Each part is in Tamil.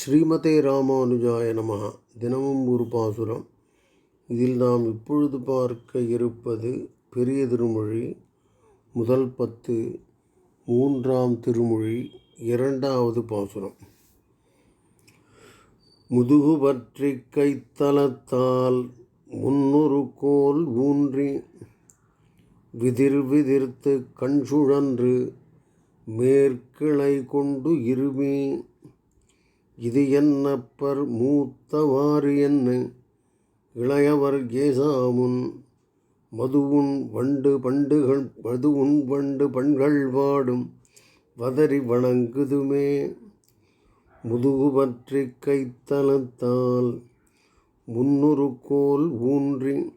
ஸ்ரீமதே ராமானுஜாய நம தினமும் ஒரு பாசுரம். இதில் நாம் இப்பொழுது பார்க்க இருப்பது பெரிய திருமொழி முதல் பத்து மூன்றாம் திருமொழி இரண்டாவது பாசுரம். முதுகு பற்றி கைத்தலத்தால் முன்னொரு கோல் ஊன்றி விதிர் விதிர்த்து கண் சுழன்று மேற்கிளை கொண்டு இருமி இது என்னப்பர் மூத்தவாறு என்ன? இளையவர் கேசாமுன் மதுவுன் வண்டு பண்டுகள் மதுவுன் வண்டு பண்கள் வாடும் வதறி வணங்குதுமே. முதுகு பற்றி கைத்தலத்தால் முன்னொரு கோல் ஊன்றி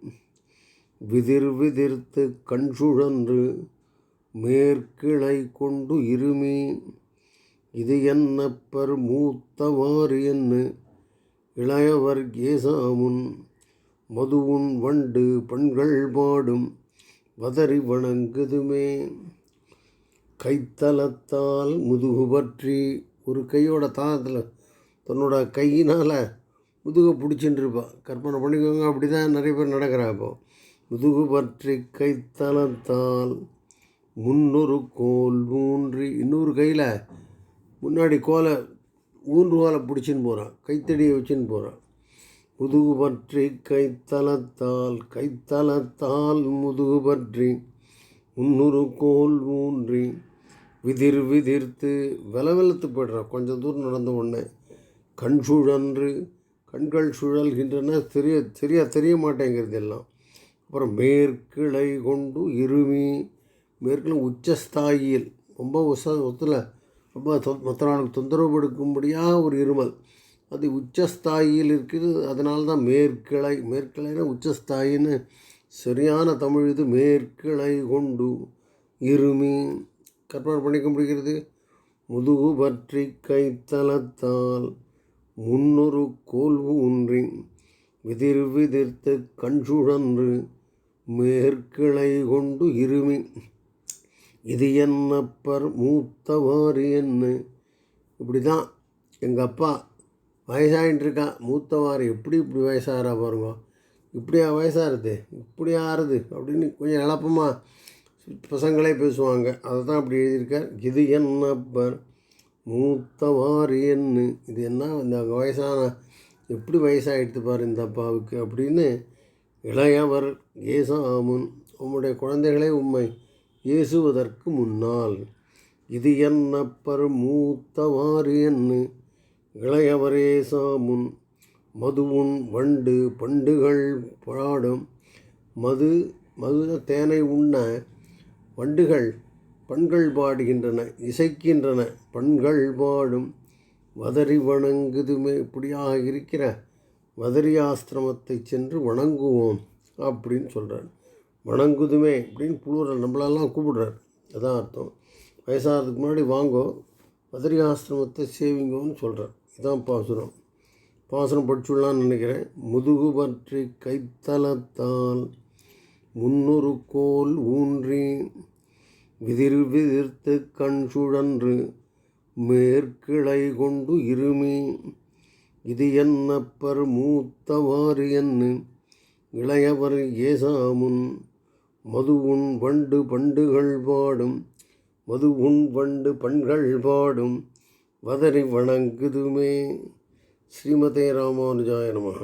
விதிர் விதிர்த்து கண் சுழன்று மேற்கிளை கொண்டு இருமி. இது என்னப்பர் மூத்தவாறு என்ன இளையவர் கேசாமுன் மதுவுன் வண்டு பண்கள் பாடும் வதறி வணங்குதுமே. கைத்தலத்தால் முதுகு பற்றி ஒரு கையோட தாளத்தில் தன்னோட கையினால் முதுகை பிடிச்சின்னு இருப்பா கற்பனை பண்ணிக்கோங்க அப்படி தான் நிறைய பேர் நடக்கிறா இப்போ. முதுகு பற்றி கைத்தலத்தால் முன்னொரு கோல் ஊன்றி இன்னொரு கையில் முன்னாடி கோலை ஊன்றுகோலை பிடிச்சின்னு போகிறான் கைத்தடியை வச்சுன்னு போகிறான் முதுகு பற்றி கைத்தளத்தால் கைத்தளத்தால் முதுகு பற்றி முன்னூறு கோல் ஊன்றி விதிர் விதிர்த்து வெலவெலத்து போய்ட்றான். கொஞ்சம் தூரம் நடந்த உடனே கண் சுழன்று கண்கள் சுழல்கின்றன தெரிய சரியா தெரிய மாட்டேங்கிறது எல்லாம். அப்புறம் மேற்கிளை கொண்டு இருமி மேற்கிளை உச்சஸ்தாயில் ரொம்ப உச ஒத்துல ரொம்ப தொ மற்ற நாளுக்கு தொந்தரவு கொடுக்கும்படியாக ஒரு இருமல். அது உச்சஸ்தாயில் இருக்குது. அதனால தான் மேற்கிளை மேற்கிளைனா உச்சஸ்தாயின்னு சரியான தமிழ் இது. மேற்கிளை கொண்டு இருமி. கற்பனை பண்ணிக்க முடிகிறது. முதுகு பற்றி கைத்தலத்தால் முன்னொரு கோல் ஊன்றி விதிர் விதிர்த்து கண் சுழன்று மேற்கிளை கொண்டு இருமி. இது என்னப்பர் மூத்தவாறு என்ன? இப்படி தான் எங்கள் அப்பா வயசாகிட்டுருக்கான் மூத்தவாறு எப்படி இப்படி வயசாகிறா பாருங்க. இப்படியா வயசாகிறது இப்படி ஆறுது அப்படின்னு கொஞ்சம் இழப்பமாக பசங்களே பேசுவாங்க. அதை தான் அப்படி எழுதியிருக்கார். இது என்னப்பர் மூத்தவாறு என்ன? இது என்ன? இந்த வயசான எப்படி வயசாகிடுத்து பாரு இந்த அப்பாவுக்கு அப்படின்னு இளையவர் ஏசாமுன் உம்முடைய குழந்தைகளே உண்மை ஏசுவதற்கு முன்னால். இது என்னப்பர் மூத்தவாறு என்ன இளையவரேசா முன் மதுவுன் வண்டு பண்டுகள் பாடும். மது மது தேனை உண்ண வண்டுகள் பண்கள் பாடுகின்றன இசைக்கின்றன பண்கள் பாடும். வதறி வணங்குதுமே இப்படியாக இருக்கிற வதரி ஆசிரமத்தை சென்று வணங்குவோம் அப்படின்னு சொல்கிறார் வணங்குதுமே அப்படின்னு புலூரில் நம்மளெல்லாம் கூப்பிடுறார். அதான் அர்த்தம். வயசாகிறதுக்கு முன்னாடி வாங்கோ பதரி ஆசிரமத்தை சேவிங்கோன்னு சொல்கிறார் இதான் பாசுரம். பாசுரம் படிச்சுடலான்னு நினைக்கிறேன். முதுகு பற்றி கைத்தளத்தால் முன்னொரு கோல் ஊன்றி விதிர் விதிர்த்து கண் சுழன்று மேற்கிளை கொண்டு இருமி இது என்னப்பர் மூத்தவாறு என்ன இளையவர் ஏசாமுன் மது உண் வண்டு பண்டுகள் பாடும் மது உண் வண்டு பண்கள் பாடும் வதறி வணங்குதுமே. ஸ்ரீமதே ராமானுஜாய நமः